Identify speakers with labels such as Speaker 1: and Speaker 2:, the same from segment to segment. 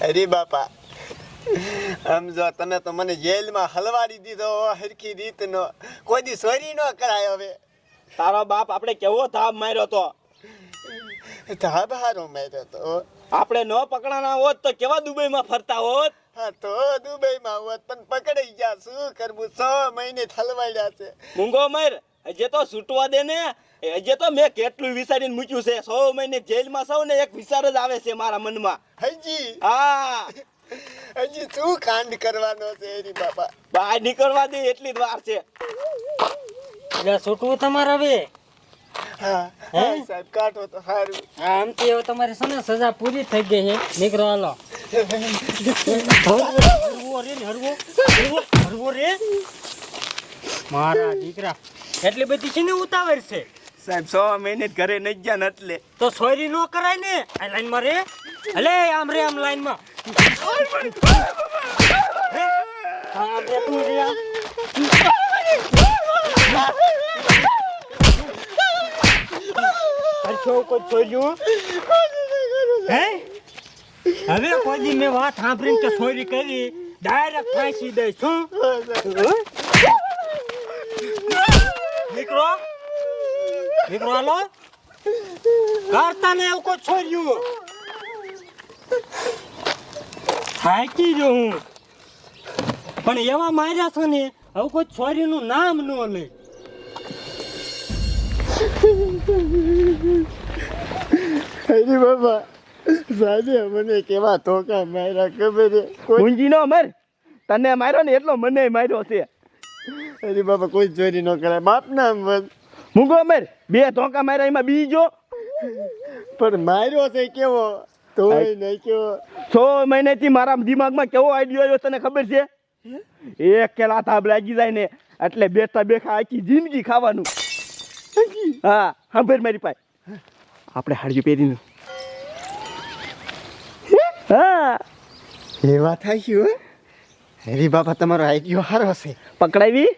Speaker 1: અરે બાપા. આમ જો તમે તો મને જેલમાં હલવાડી દીધો હરખી રીતનો. કોઈ દી સોરી ન કરાય હવે.
Speaker 2: તારો બાપ આપણે કેવો થાપ માર્યો તો?
Speaker 1: ધાબ હારો માર્યો તો.
Speaker 2: આપણે ન પકડાના હોત તો કેવા દુબઈમાં ફરતા હોત?
Speaker 1: હા તો દુબઈમાં હોત પણ પકડાઈ ગયા. શું કરવું? છ મહિને થલવાડ્યા છે.
Speaker 2: મૂંગો મર. હજે તો છૂટવા દે ને હજે તો મેં કેટલું વિચારીને મૂક્યું છે. સો મહિને જેલમાં સૌ ને એક વિચાર જ આવે છે મારા મનમાં.
Speaker 1: હજી?
Speaker 2: હા.
Speaker 1: હજી શું કાંડ કરવાનો છે એરી બાપા
Speaker 2: બહાર નીકળવા દે એટલી જ વાર છે.
Speaker 3: એટલે છૂટવું તમારે હવે?
Speaker 1: હા
Speaker 3: હા?
Speaker 1: સાહેબ કાઢો તો સારું.
Speaker 3: આમ તો એવો તમારી ને સજા પૂરી થઈ ગઈ છે. નીકળો હાલો. હરવો રે હરવો. હરવો હરવો રે. મારા દીકરા એટલી બધી છે ને ઉતાવળ છે?
Speaker 2: સાહેબ સો મહિને ઘરે નહીં ગયા એટલે.
Speaker 3: તો સોયરી નો કરાય ને? આ લાઈનમાં રે. અલે આમ રે આમ લાઈનમાં. હે? આમ રે તું રે. હરખો કોઈ છોડ્યું હે? હવે કોઈ મેં વાત સાંભળીને કે સોયરી કરી ડાયરેક્ટ ફાંસી દઈશ છું નીકળો. નીકળો હાલો કરતા ને એવું કોઈ છોડ્યું. થાકી જો હું. પણ એવા માર્યા છો ને આવું કોઈ છોરીનું નામ ન લે.
Speaker 1: અરે બાબા સાજે મને કેવા ધોકા માર્યા ખબર છે? કોઈ
Speaker 2: પૂંજી નો મર તને માર્યો ને એટલો મને માર્યો છે.
Speaker 1: અરે બાબા કોઈ ચોરી ન કરાય. બાપ બસ
Speaker 2: મૂંગો મર બે ધોકા માર્યા એમાં બીજો.
Speaker 1: પણ માર્યો છે કેવો? તોય નહીં કેવો.
Speaker 2: છ મહિનેથી મારા દિમાગમાં કેવો આઈડિયો આવ્યો તને ખબર છે? એક કેલા થાબ લાગી જાય ને એટલે બેઠા બેઠા આખી જિંદગી ખાવાનું. હા સાંભળ મારી પાસે. આપણે હાડજી પહેરીને. હા?
Speaker 1: એવા થાય છે હેરી અરે બાપા તમારો આઈડિયો સારો છે.
Speaker 2: પકડાવી?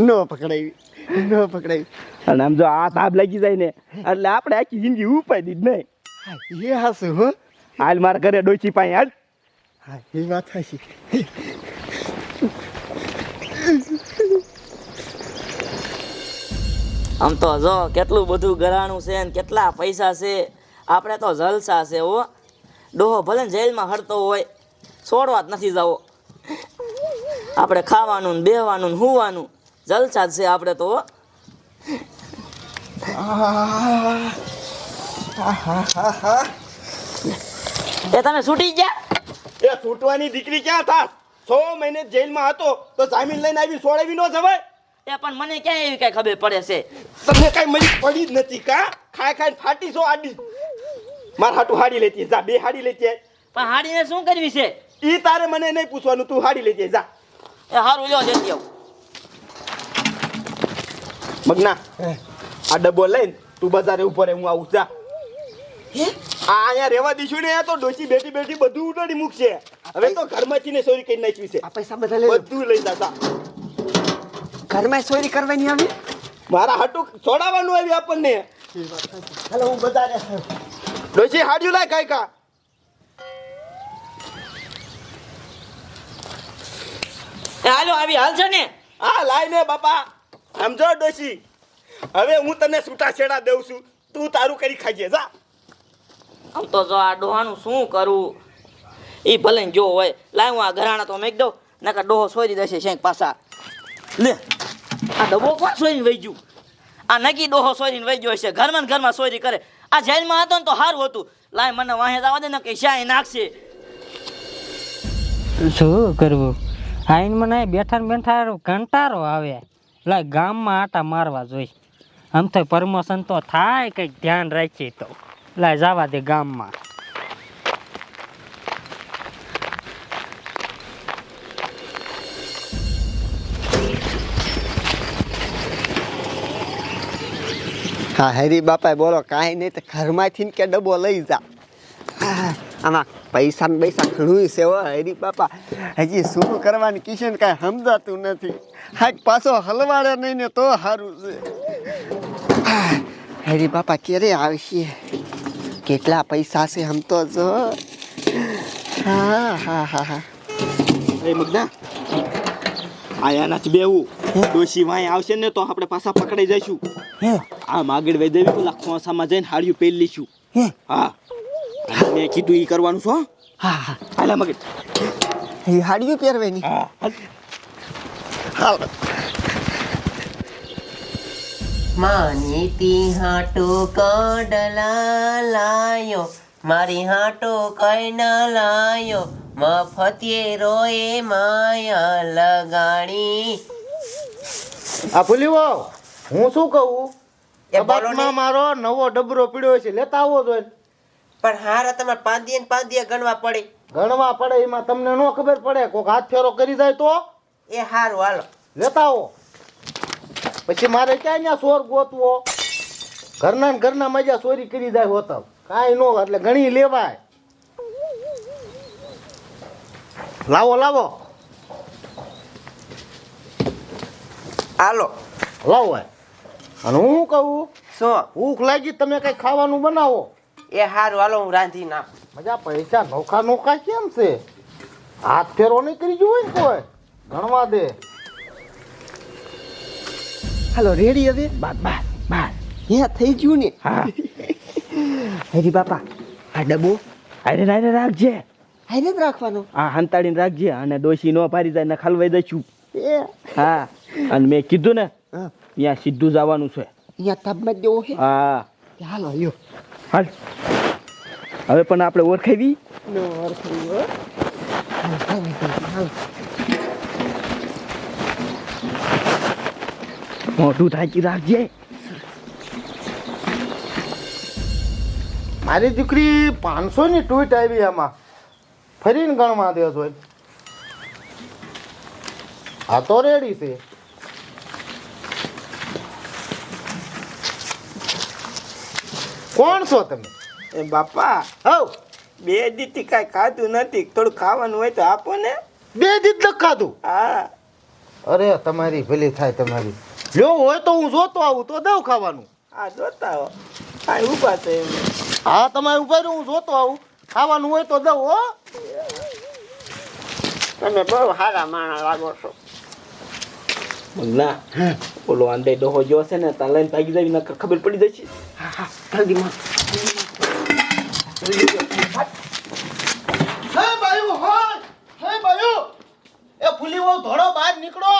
Speaker 1: ન પકડાવી. ન પકડાય.
Speaker 2: અને આમ જો આ તાપ લાગી જાય ને એટલે આપણે આખી જિંદગી ઉપાડી જ નહીં.
Speaker 1: એ હાસુ હો.
Speaker 2: હાલ મારા ઘરે ડોચી પાસે હાલ.
Speaker 1: હા એ વાત હાસી
Speaker 4: આમ તો જો કેટલું બધું ગરાણું છે ને કેટલા પૈસા છે આપણે તો જલસા છે હો. ડોહો ભલે ને જેલમાં હરતો હોય છોડવા જ નથી જવો. આપણે ખાવાનું ને બેહવાનું ને હુવાનું. જલસા ચાલશે છે આપણે તો. એ તમે છૂટી ગયા?
Speaker 2: એ છૂટવાની દીકરી ક્યાં થા છ મહિને જેલમાં હતો તો જામીન લઈને આવી સોળાવી ન જવાય?
Speaker 4: એ પણ મને ક્યાં એવી કઈ ખબર પડે છે?
Speaker 2: તમને કઈ મરી પડી જ નથી કા? ખાઈ ખાઈ ફાટી છો આડી. માર હાટું હાડી લેતી જા બે હાડી લેતી
Speaker 4: પણ હાડીને શું કરવી છે?
Speaker 2: ઈ તારે મને નહીં પૂછવાનું તું હાડી લેતી જા.
Speaker 4: એ સારું લ્યો જતી આવું.
Speaker 2: મગના આ ડબ્બો લઈને તું બજારે ઉપર હું આવું જા. આ અહીંયા રહેવા દીશું ને આ તો ડોસી બેઠી બેઠી બધું ઉડાડી મૂકશે. હવે તો ઘરમાંથી ને ચોરી કરી નાખ્યું છે.
Speaker 1: આ પૈસા બધા લઈ
Speaker 2: બધું લઈ જા જા.
Speaker 1: ઘરમાં ચોરી કરવાની આવી?
Speaker 2: મારા હાટું છોડાવવાનું આવ્યું આપણને.
Speaker 1: હેલો હું બજારે
Speaker 2: ડોસી હાડ્યું લાય કઈ કા.
Speaker 4: એ હાલો આવી હાલ છે ને?
Speaker 2: હા લાય ને બાપા. સમજો ડોસી હવે હું તને છૂટા છેડા દઉં છું. તું તારું કરી ખાજે જા.
Speaker 4: આમ તો જો આ ડોહાનું શું કરું? એ ભલે જો હોય. લાય હું આ ઘરાણા તો મેક દઉં નકર ડોહો સોરી દેશે શેક પાછા. લે આ ડબો કોણ સોરીને વહી ગયું? આ નકી ડોહો સોરીને વહી ગયો છે ઘરમાં ને ઘરમાં સોરી કરે. આ જેલમાં હતો ને તો સારું હતું. લાય મને વાહે જવા દે ને કે શ્યાય નાખશે.
Speaker 3: શું કરવું? આઈન મને બેઠા ને બેઠા કંટારો આવે. એટલે ગામમાં આટા મારવા જોઈ આમ તો પરમોશન તો થાય કંઈક ધ્યાન રાખીએ તો. એટલે જવા દે ગામમાં.
Speaker 1: હા હેરી બાપા બોલો, કાંઈ નહીં તો ઘરમાંથી કે ડબ્બો લઈ જા. આમાં પૈસા ને પૈસા ઘણું છે હો હેરી બાપા હજી શું કરવાની? કિશન કાંઈ સમજાતું નથી. હા પાછો હલવાડે નહીં ને તો સારું છે. હરી બાપા ક્યારે આવશે? કેટલા પૈસા છે આમ તો જો. હા હા હા હા.
Speaker 2: એ મગના આયાના જ બેવું ડોશી વાય આવશે ને તો આપણે પાછા પકડાઈ જઈશું.
Speaker 1: હે?
Speaker 2: આમ આગળ દેવી પેલા ખોસામાં જઈને હાડ્યું પહેરી લઈશું
Speaker 1: હા.
Speaker 2: મેં કીધું ઈ કરવાનું છો
Speaker 1: હા. હા
Speaker 2: હાલા મગજ.
Speaker 1: એ હાડીઓ પહેરવાની.
Speaker 2: હા. હાલ.
Speaker 1: હાલ
Speaker 5: માનીતી હાટો કડલા લાયો મારી હાટો કઈ ના લાયો મફતિએ રોએ માયા લગાણી
Speaker 6: આ ભૂલી વાવ હું શું કહું?
Speaker 5: એ ને.
Speaker 6: મારો નવો ડબરો પીડ્યો છે લેતા આવો જોઈએ
Speaker 5: પણ હારા તમારે પાંચ ને પાંચ ગણવા પડે.
Speaker 6: ગણવા પડે એમાં તમને ન ખબર પડે. કોક હાથ ફેરો કરી જાય તો?
Speaker 5: એ હારું હાલો.
Speaker 6: લેતા આવો. પછી મારે ક્યાં અહીંયા સોર ગોતવો? ઘરના ઘરના મજા ચોરી કરી જાય હોતા કાંઈ નો એટલે ગણી લેવાય. લાવો લાવો.
Speaker 5: હાલો.
Speaker 6: લાવો. અને હું કહું
Speaker 5: શું?
Speaker 6: ભૂખ લાગી તમે કઈ ખાવાનું બનાવો?
Speaker 5: એ હારું હાલો હું રાંધી નાખું.
Speaker 6: મજા પૈસા નોખા નોખા કેમ છે? હાથ ફેરો નહીં કરી જુએ ને કોઈ? ગણવા દે.
Speaker 1: હાલો રેડી હવે?
Speaker 2: બાસ બાસ બાસ
Speaker 1: હે થઈ ગયું ને.
Speaker 2: હા.
Speaker 1: હરી બાપા આ ડબ્બો?
Speaker 2: હારે હારે રાખજે.
Speaker 1: હાઈને જ રાખવાનો?
Speaker 2: આ હંતાડીને રાખજે અને દોશી નો પારી જાય ને ખાલવાઈ દઈશું.
Speaker 1: એ.
Speaker 2: હા અને મેં કીધું ને
Speaker 1: અહીંયા
Speaker 2: ત્યાં સીધું જવાનું છે.
Speaker 1: અહીંયા તબમાં દેવો છે
Speaker 2: હા.
Speaker 1: હાલો યો
Speaker 2: હાલ. હવે પણ આપણે ઓળખાવી મોઢું થાકી રાખજે.
Speaker 6: મારી દીકરી પાંચસો ની ટ્વીટ આવી આમાં. ફરીને ગણવા દે જોઈ આ તો રેડી છે. કોણ છો તમે?
Speaker 2: એ બાપા
Speaker 6: હવ.
Speaker 2: બે દીથી કાંઈ ખાધું નથી. થોડું ખાવાનું હોય તો આપો ને.
Speaker 6: બે દીત ન ખાધું?
Speaker 2: હા.
Speaker 6: અરે તમારી ભલી થાય તમારી. જો હોય તો હું જોતો આવું તો દઉં ખાવાનું.
Speaker 2: આ જોતા હો. કાંઈ ઊભા છે એમ.
Speaker 6: હા તમારે ઊભા રહ્યું હું જોતો આવું. ખાવાનું હોય તો દઉં હો.
Speaker 1: તમે બહુ સારા માણસ લાગો છો.
Speaker 2: ના ઓલો આંડે ડોહો જો છે ને ત્યાં લઈને ભાગી જાય નકર ખબર પડી જશે
Speaker 1: જલ્દી માં
Speaker 6: હે બાયુ હોય હે બાયુ એ ફૂલી વહુ ધોળો બહાર નીકળો.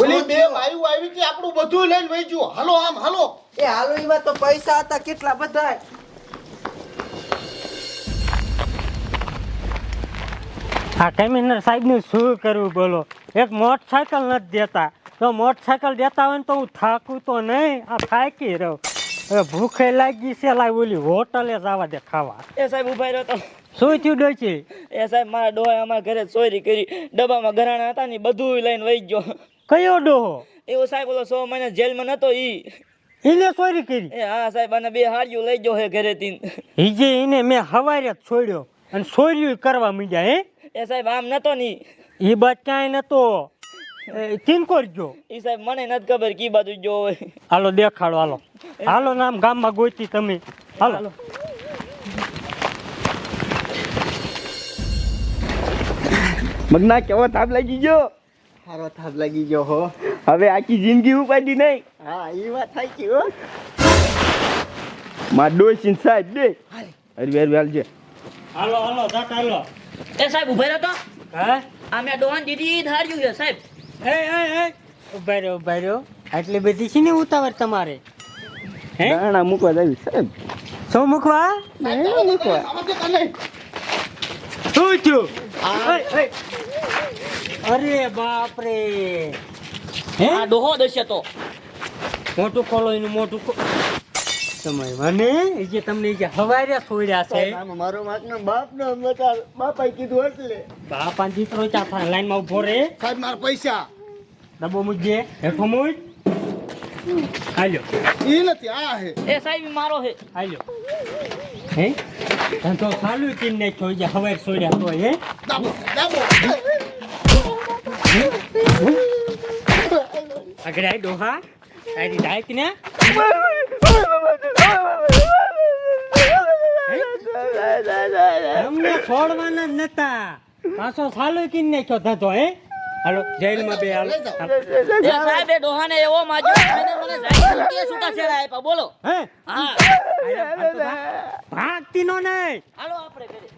Speaker 6: ઓલી બે બાયુ આવી હતી આપણું બધું લઈને વહી ગયું. હાલો આમ હાલો.
Speaker 5: એ હાલો એમાં તો પૈસા હતા કેટલા બધા
Speaker 3: આ કમિશનર સાહેબનું શું કરવું બોલો? એક મોટરસાયકલ નથી દેતા. તો મોટરસાયકલ દેતા હોય ને તો હું થાકું તો નહીં આ થાકી રહું. હવે ભૂખે લાગી છે લાય ઓલી હોટલે જવા દે ખાવા.
Speaker 4: એ સાહેબ ઊભા રહ્યો તો
Speaker 3: શું થયું ડોચી
Speaker 4: એ સાહેબ મારા ડોહાએ અમારા ઘરે ચોરી કરી ડબ્બામાં ઘરાણા હતા ને બધું લઈને વહી ગયો.
Speaker 3: કયો ડોહો?
Speaker 4: એવો સાહેબ ઓલો સો મહિના જેલમાં નતો ઈ.
Speaker 3: એને ચોરી કરી?
Speaker 4: એ હા સાહેબ અને બે હાડીઓ લઈ ગયો હે ઘરેથી.
Speaker 3: હીજે એને મેં હવારે જ છોડ્યો અને ચોર્યું કરવા મીડ્યા હે?
Speaker 4: એ સાહેબ આમ નતો ની.
Speaker 3: એ બાદ ક્યાંય નતો. કિનકોર કરજો
Speaker 4: ઈ સાહેબ મને નથી ખબર કી બાજુ જો
Speaker 3: હાલો દેખાડો હાલો. હાલો નામ ગામમાં ગોતી તમે. હાલો.
Speaker 2: મગના કેવો તાપ લાગી ગયો?
Speaker 1: સારો થાપ લાગી ગયો હો.
Speaker 2: હવે આખી જિંદગી ઉપાડી નહીં.
Speaker 1: હા એ વાત થાય કે હો.
Speaker 2: માં ડોસીન સાહેબ દે અરે વેર વેલ હાલજે.
Speaker 3: હાલો હાલો જાત હાલો.
Speaker 4: એ સાહેબ ઊભા રહ્યો તો.
Speaker 3: હા?
Speaker 4: આ મેં ડોહાન દીધી હાડ્યું છે સાહેબ.
Speaker 3: એ એ એ ઊભા રહ્યો ઊભા રહ્યો આટલી બધી છે ને ઉતાવળ તમારે? હે?
Speaker 2: દાણા મૂકવા જાવી સાહેબ.
Speaker 3: શું મૂકવા?
Speaker 2: મૂકવા.
Speaker 3: શું થયું. અરે બાપ રે હે?
Speaker 4: આ ડોહો દશે તો.
Speaker 3: મોટું ખોલો એનું મોટું તમે મને એ જે તમને જે હવારે છોડ્યા છે.
Speaker 1: મારો માકનો બાપ નો બાપાએ કીધું એટલે.
Speaker 3: બાપા દીકરો ચા લાઈન લાઈનમાં ઊભો રે
Speaker 6: સાહેબ મારા પૈસા.
Speaker 3: ડબ્બો મૂકજે. હેઠો મૂક. હાલ્યો.
Speaker 6: એ નથી આ હે.
Speaker 4: એ સાહેબ મારો હે.
Speaker 3: હાલ્યો. હે? તને તો ચાલુ ને નાખ્યો જે હવારે છોડ્યા તો હે?
Speaker 6: દાબો દાબો.
Speaker 3: આગળ આઈ ડોહા. આઈ ડાયક ને અમને છોડવાના જ નતા. પાછો સાલો કીને નાખ્યો ધંધો હે? હાલો જેલમાં બે હાલો.
Speaker 4: એ સાહેબ એ ડોહાને એવો માજો એને મને જાય કે છૂટા છેડા આપ્યા. બોલો.
Speaker 3: હે?
Speaker 4: હા.
Speaker 3: ભાગતી નો નહીં.
Speaker 4: હાલો આપણે કરીએ